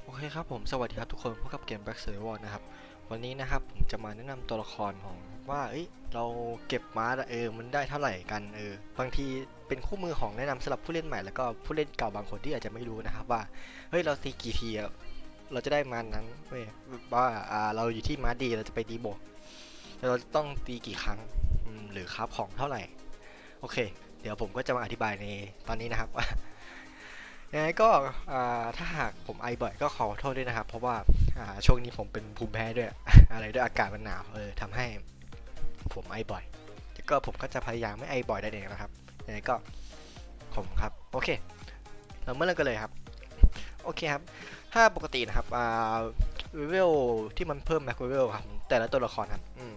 โอเคครับผมสวัสดีครับทุกคนพบกับเกม Back s e r v e r นะครับ วันนี้นะครับผมจะมาแนะนำตัวละครของว่าเอ้ยเราเก็บมาร์เออมันได้เท่าไหร่กันเออบางทีเป็นคู่มือของแนะนำสำหรับผู้เล่นใหม่แล้วก็ผู้เล่นเก่าบางคนที่อาจจะไม่รู้นะครับว่าเฮ้ยเราตีกี่ทีเราจะได้มานั้นเว้ยว่าอ่าเราอยู่ที่มาดีเราจะไปตีโบกเราจะต้องตีกี่ครั้งหรือครับของเท่าไหร่โอเค เดี๋ยวผมก็จะมาอธิบายในตอนนี้นะครับว่า ยังไงก็ถ้าหากผมไอบ่อยก็ขอโทษด้วยนะครับ เพราะว่าช่วงนี้ผมเป็นภูมิแพ้ด้วย อะไรด้วยอากาศมันหนาวเออทำให้ผมไอบ่อยแล้วก็ผมก็จะพยายามไม่ไอบ่อยได้เองนะครับยังไงก็ผมครับโอเค เราเมื่อเริ่มกันเลยครับ โอเคครับ ถ้าปกตินะครับอ่าเวลที่มันเพิ่มแม็กเวลครับแต่ละตัวละครครับอืม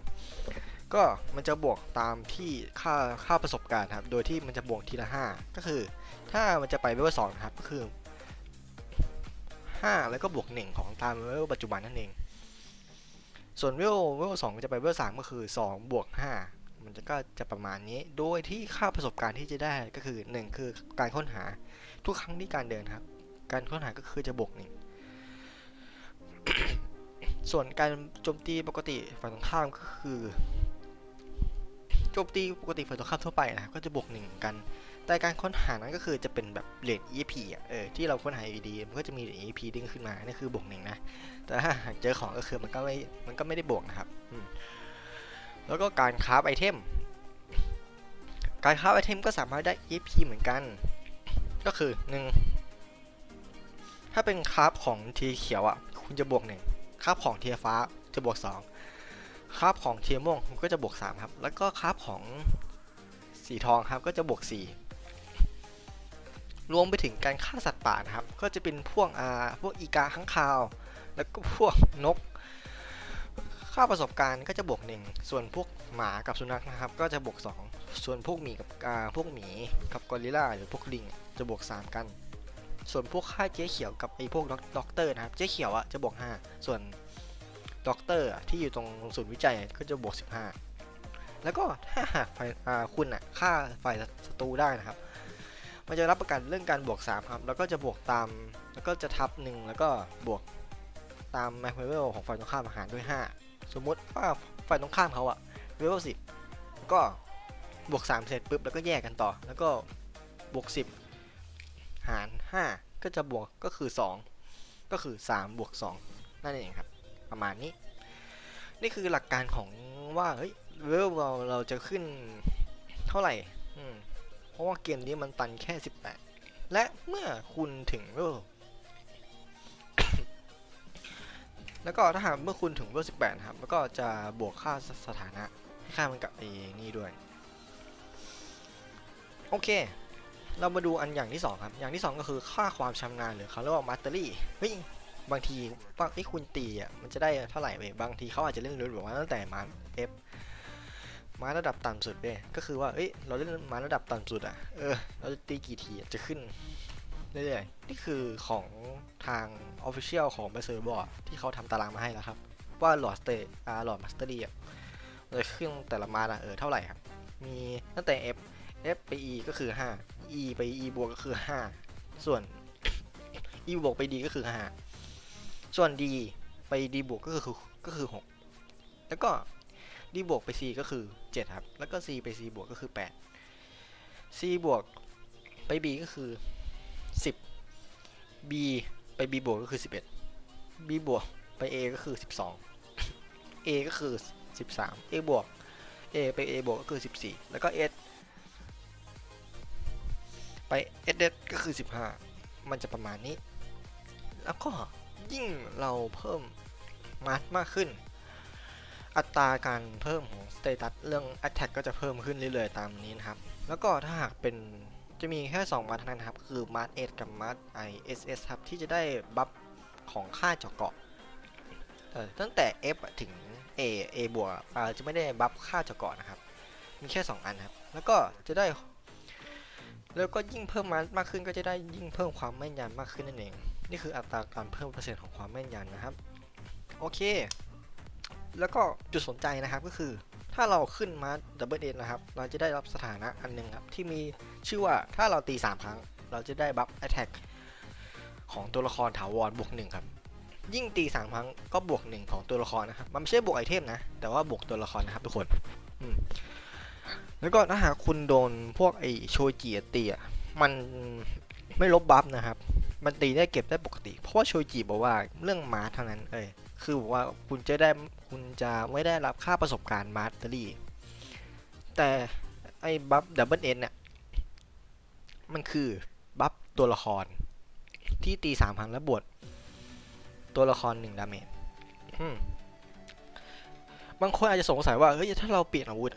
ก็มันจะบวกตามที่ค่าค่าประสบการณ์ครับ โดยที่มันจะบวกทีละห้าก็คือ ถ้ามันจะไปเวลสองครับก็คือ 5 แล้วก็บวก 1 ของตามเวลปัจจุบันนั่นเอง ส่วนเวลเวลสองจะไปเวลสามก็คือ 2 บวก 5 มันจะก็จะประมาณนี้ โดยที่ค่าประสบการณ์ที่จะได้ก็คือ 1 คือการค้นหาทุกครั้งที่การเดินครับ การค้นหาก็คือจะบวก1ส่วนการโจมตีปกติฝั่งตรงข้ามก็คือ โจมตีปกติฝั่งตรงข้ามทั่วไปนะครับก็จะบวกหนึ่งกัน แต่การค้นหานั้นก็คือจะเป็นแบบเหรียญ EP อะเออที่เราค้นหาอยู่ดีๆมันก็จะมีเหรียญ EP ดิ้งขึ้นมานี่คือบวกหนึ่งนะแต่ถ้าหากเจอของก็คือมันก็ไม่มันก็ไม่ได้บวกนะครับแล้วก็การคราฟไอเทมการคราฟไอเทมก็สามารถได้ EP เหมือนกัน ก็คือหนึ่งถ้าเป็นคราฟของทีเขียวอะคุณจะบวกหนึ่งคราฟของเทียฟ้าจะบวกสอง คราฟของเทียม่วงก็จะบวกสามครับ แล้วก็คราฟของสีทองครับก็จะบวกสี่รวมไปถึงการฆ่าสัตว์ป่านะครับ ก็จะเป็นพวกอ่าพวกอีกาข้างคาว แล้วก็พวกนก ค่าประสบการณ์ก็จะบวกหนึ่งส่วนพวกหมากับสุนัขนะครับ ก็จะบวก 2 ส่วนพวกหมีกับอ่าพวกหมีกับกอริลลาหรือพวกลิงจะบวก 3 กัน ส่วนพวกค่าเจ๊เขียวกับไอ้พวกด็อกด็อกเตอร์นะครับ เจ๊เขียวอะจะบวก 5 ส่วน ด็อกเตอร์ที่อยู่ตรงศูนย์วิจัยก็จะบวก 15 แล้วก็ถ้าหากคุณอะฆ่าฝ่ายศัตรูได้นะครับ มันจะรับประกันเรื่องการบวก 3 ครับ แล้วก็จะบวกตาม แล้วก็จะทับ 1 แล้วก็บวกตามแม็กเวลของฝ่ายตรงข้ามอาหารด้วย 5 สมมุติว่าฝ่ายตรงข้ามเขาอะเวล10ก็บวก 3 เสร็จปุ๊บ แล้วก็แยกกันต่อ แล้วก็บวก 10 หาร 5 ก็จะบวกก็คือ 2 ก็คือ 3 บวก 2 นั่นเองครับ ประมาณนี้ นี่คือหลักการของว่าเฮ้ยเวลเราเราจะขึ้นเท่าไหร่เพราะว่าเกมนี้มันตันแค่ 18 และเมื่อคุณถึงเวลแล้วก็ถ้าหากเมื่อคุณถึงเวล18นะครับแล้วก็จะบวกค่าสสถานะค่ามันกับไอ้นี่ด้วย โอเค เรามาดูอันอย่างที่ 2 ครับ อย่างที่ 2 ก็คือค่าความชำนาญหรือเขาเรียกว่ามาสเตอรี่เฮ้ย บางทีว่าไอ้คุณตีอะมันจะได้เท่าไหร่เว้ยบางทีเขาอาจจะเล่นรู้แบบว่าตั้งแต่มา F มาระดับต่ำสุดเว้ยก็คือว่าเอ้ยเราเล่นมาระดับต่ำสุดอะเออเราจะตีกี่ทีจะขึ้นเรื่อยๆนี่คือของทาง Official ของ b a s e r b o a r d ที่เขาทำตารางมาให้แล้วครับ ว่าหลอดสเตอ่าหลอดมาสเตอรี่อะเราจะขึ้นแต่ละมาอะเออเท่าไหร่ครับ มีตั้งแต่ F F ไป E ก็คือ 5 E ไป E บวกก็คือ 5 ส่วน E บวกไป D ก็คือ 5 ส่วน D ไป D บวกก็คือก็คือ 6 แล้วก็ D บวกไป C ก็คือ 7 ครับ แล้วก็ C ไป C บวกก็คือ 8 C บวกไป B ก็คือ 10 B ไป B บวกก็คือ 11 B บวกไป A ก็คือ 12 A ก็คือ 13 A บวก A ไป A บวกก็คือ 14 แล้วก็ S ไป S S ก็คือ 15 มันจะประมาณนี้ แล้วก็ ยิ่งเราเพิ่มมาร์มากขึ้น อัตราการเพิ่มของสเตตัสเรื่อง Attack ก็จะเพิ่มขึ้นเรื่อยๆตามนี้นะครับ แล้วก็ถ้าหากเป็นจะมีแค่2มาร์เท่านั้นครับ คือมาร์เอกับมาร์ไอเอสเอสครับ ที่จะได้บัฟของค่าเจาะเกาะตั้งแต่ F อะถึง A A บวกจะไม่ได้บัฟค่าเจาะเกาะนะครับ มีแค่ 2 อันครับ แล้วก็จะได้ แล้วก็ยิ่งเพิ่มมามากขึ้นก็จะได้ยิ่งเพิ่มความแม่นยำมากขึ้นนั่นเอง นี่คืออัตราการเพิ่มเปอร์เซ็นต์ของความแม่นยำนะครับ โอเค แล้วก็จุดสนใจนะครับก็คือ ถ้าเราขึ้นมาดับเบิลเอนะครับ เราจะได้รับสถานะอันหนึ่งครับ ที่มีชื่อว่าถ้าเราตี 3 ครั้ง เราจะได้บัฟแอตแทกของตัวละครถาวรบวกหนึ่งครับ ยิ่งตีสามครั้งก็บวกหนึ่งของตัวละครนะครับ มันไม่ใช่บวกไอเทมนะ แต่ว่าบวกตัวละครนะครับทุกคนแล้วก็ถ้าหากคุณโดนพวกไอโชจิตีอะมันไม่ลบบัฟนะครับ มันตีได้เก็บได้ปกติ เพราะว่าโชจิบอกว่าเรื่องมาร์ทเท่านั้นเอ้ยคือบอกว่าคุณจะได้คุณจะไม่ได้รับค่าประสบการณ์มาร์ตอรี่ แต่ไอ้บัฟดับเบิลเอ็นเนี่ยมันคือบัฟตัวละคร ที่ตีสามพันแล้วบวกตัวละครหนึ่งดาเมจบางคนอาจจะสงสัยว่าเฮ้ยถ้าเราเปลี่ยนอาวุธ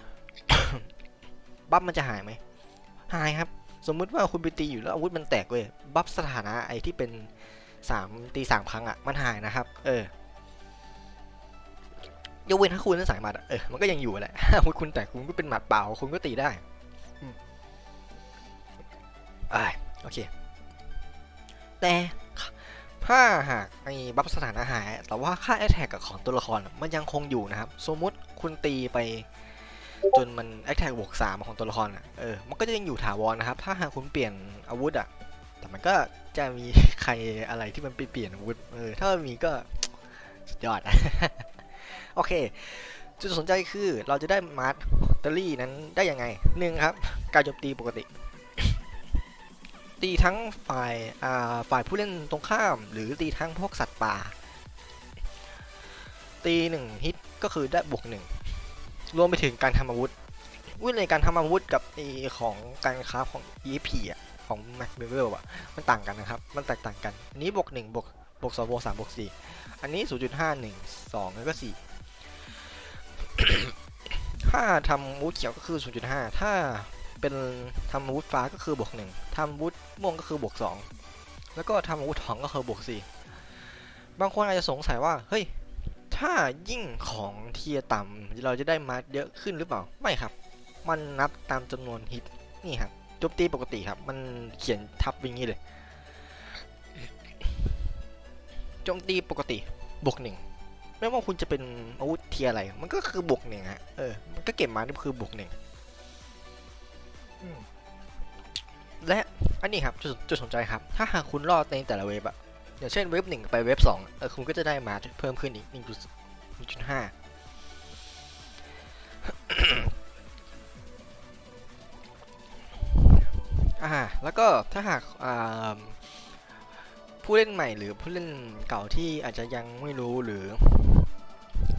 บัฟมันจะหายไหมหายครับ สมมุติว่าคุณไปตีอยู่แล้วอาวุธมันแตกเว้ย บัฟสถานะไอ้ที่เป็นสามตีสามครั้งอะ่ะ มันหายนะครับ เออยกเว้นถ้าคุณนั้นสายหมัดอะเออ มันก็ยังอยู่แหละอาวุธคุณแตกคุณก็เป็นหมัดเปล่า คุณก็ตีได้อ่าโอเค แต่ถ้าหากไอ้บัฟสถานะหาย แต่ว่าค่าแอ t แทกกับของตัวละครมันยังคงอยู่นะครับ สมมุติคุณตีไป จนมันแอ t แทกบวกสามของตัวละครอะเออมันก็จะยังอยู่ถาวรนะครับ ถ้าหากคุณเปลี่ยนอาวุธอะ แต่มันก็จะมีใครอะไรที่มันไปเปลี่ยนอาวุธเออถ้ามันมีก็สุดยอดโอเค จุดสนใจคือเราจะได้มาร์ตเตอรี่นั้นได้ยังไงหนึ่งครับ การโจมตีปกติ ตีทั้งฝ่ายอ่าฝ่ายผู้เล่นตรงข้าม หรือตีทั้งพวกสัตว์ป่า ตีหนึ่งฮิตก็คือได้บวกหนึ่ง รวมไปถึงการทำอาวุธวิธีในการทำอาวุธกับไอของการคราฟของ EP อะของ Mac b e v e l อะมันต่างกันนะครับ มันแตกต่างกัน อันนี้บวกหนึ่งบวกบวกสองบวกสามบวกสี่อันนี้0.51 2แล้วก็4ถ้าทำอาวุธเขียวก็คือ0.5ถ้าเป็นทำอาวุธฟ้าก็คือบวก1ทำอาวุธม่วงก็คือบวก2แล้วก็ทำอาวุธทองก็คือบวก4บางคนอาจจะสงสัยว่า เฮ้ย ถ้ายิ่งของเทียร์ต่ำเราจะได้มาร์เยอะขึ้นหรือเปล่า ไม่ครับ มันนับตามจำนวนฮิตนี่ครับโจมตีปกติครับ มันเขียนทับอย่างนี้เลยโจมตีปกติบวกหนึ่งไม่ว่าคุณจะเป็นอาวุธเทียร์อะไร มันก็คือบวกหนึ่งฮะเออมันก็เก็บมานี่คือบวกหนึ่งอืมและอันนี้ครับจุดจุดสนใจครับ ถ้าหากคุณรอดในแต่ละเว็บอะ อย่างเช่นเว็บหนึ่งไปเว็บสองเออคุณก็จะได้มาเพิ่มขึ้นอีกหนึ่งจุดหนึ่งจุดห้าอ่าแล้วก็ถ้าหากอ่าผู้เล่นใหม่หรือผู้เล่นเก่าที่อาจจะยังไม่รู้หรือ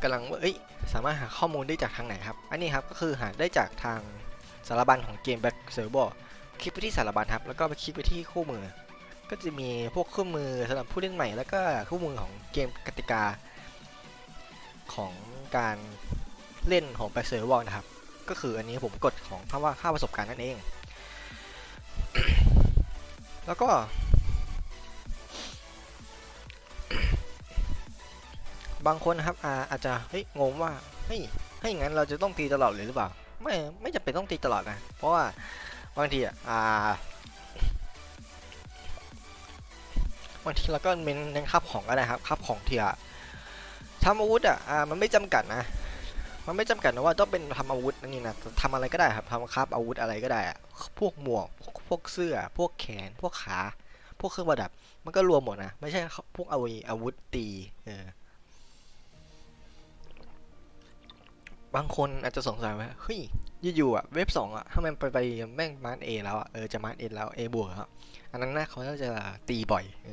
กำลังว่าเอ้ยสามารถหาข้อมูลได้จากทางไหนครับ อันนี้ครับก็คือหาได้จากทางสารบัญของเกม Back Server คลิกไปที่สารบัญครับ แล้วก็ไปคลิกไปที่คู่มือ ก็จะมีพวกคู่มือสำหรับผู้เล่นใหม่ แล้วก็คู่มือของเกมกติกา ของการเล่นของ Back Server นะครับ ก็คืออันนี้ผมกดของคำว่าค่าประสบการณ์นั่นเอง แล้วก็ บางคนนะครับอาอาจจะเฮ้ยงงว่าเฮ้ยให้อย่างนั้นเราจะต้องตีตลอดเลยหรือเปล่า ไม่ไม่จำเป็นต้องตีตลอดนะ เพราะว่าบางทีอะ บางทีเราก็เน้นเน้นคับของก็ได้ครับคับของเทีอะทำอาวุธอะมันไม่จำกัดนะมันไม่จำกัดนะว่าต้องเป็นทำอาวุธนี่นะทำอะไรก็ได้ครับทำคับอาวุธอะไรก็ได้อะพวกหมวกพวกเสื้อ พวกแขน พวกขา พวกเครื่องประดับ มันก็รวมหมดนะไม่ใช่พวกอาวุธอาวุธตีเออบางคนอาจจะสงสัยว่าเฮ้ยอยู่ๆอะเว็บสองอะถ้ามันไปไปแม่งมาร์เอแล้วอะเออจะมาร์เอแล้วเอบวกครับอันนั้นน่าเขาจะตีบ่อยอ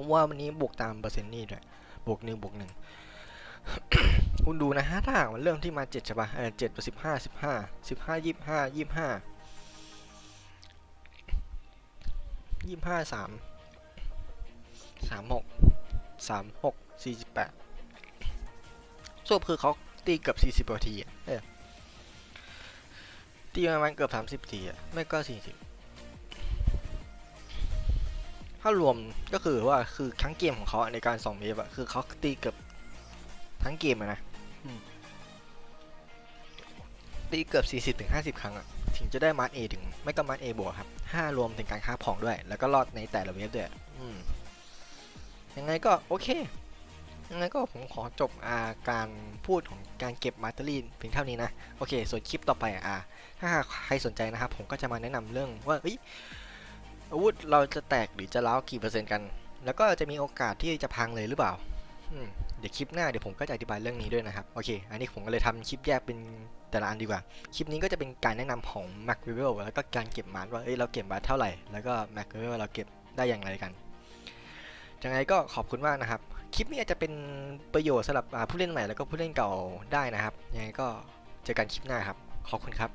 อผมว่าวันนี้บวกตามเปอร์เซ็นต์นี่ด้วยบวกหนึ่งบวกหนึ่งคุณดูนะฮะถ้าหากมันเริ่มที่มาเจ็ดใช่ปะเออเจ็ดสิบห้าสิบห้าสิบห้ายี่ห้ายี่ห้ายี่ห้าสามสามหกสามหกสี่สิบแปดส่วนคือเขาตีเกือบสี่สิบนาทีอะเออตีประมาณเกือบสามสิบทีอะไม่ก็สี่สิบ ถ้ารวมก็คือว่าคือทั้งเกมของเขาอะในการสองเวฟอะคือเขาตีเกือบทั้งเกมอะนะอืมตีเกือบ 40ถึง50 ครั้งอะถึงจะได้มาร์ A ถึงไม่ก็มาร์ A บวกครับห้ารวมถึงการค้าผ่องด้วย แล้วก็รอดในแต่ละเวฟด้วยอืมยังไงก็โอเค ยังไงก็ผมขอจบอาการพูดของการเก็บมาร์เตอรี่เพียงเท่านี้นะ โอเค ส่วนคลิปต่อไปอะถ้าหากใครสนใจนะครับ ผมก็จะมาแนะนำเรื่องว่าเอ้ย อาวุธเราจะแตกหรือจะร้ากี่เปอร์เซ็นต์กัน แล้วก็จะมีโอกาสที่จะพังเลยหรือเปล่าเดี๋ยวคลิปหน้าเดี๋ยวผมก็จะอธิบายเรื่องนี้ด้วยนะครับ โอเค อันนี้ผมก็เลยทำคลิปแยกเป็นแต่ละอันดีกว่า คลิปนี้ก็จะเป็นการแนะนำของ Mac r e v e l แล้วก็การเก็บมาร์ว่าเอ้ยเราเก็บมาเท่าไหร่ แล้วก็ Mac r e v e l เราเก็บได้อย่างไรกันยังไงก็ขอบคุณมากนะครับ คลิปนี้อาจจะเป็นประโยชน์สำหรับผู้เล่นใหม่แล้วก็ผู้เล่นเก่าได้นะครับ ยังไงก็เจอกันคลิปหน้าครับ ขอบคุณครับ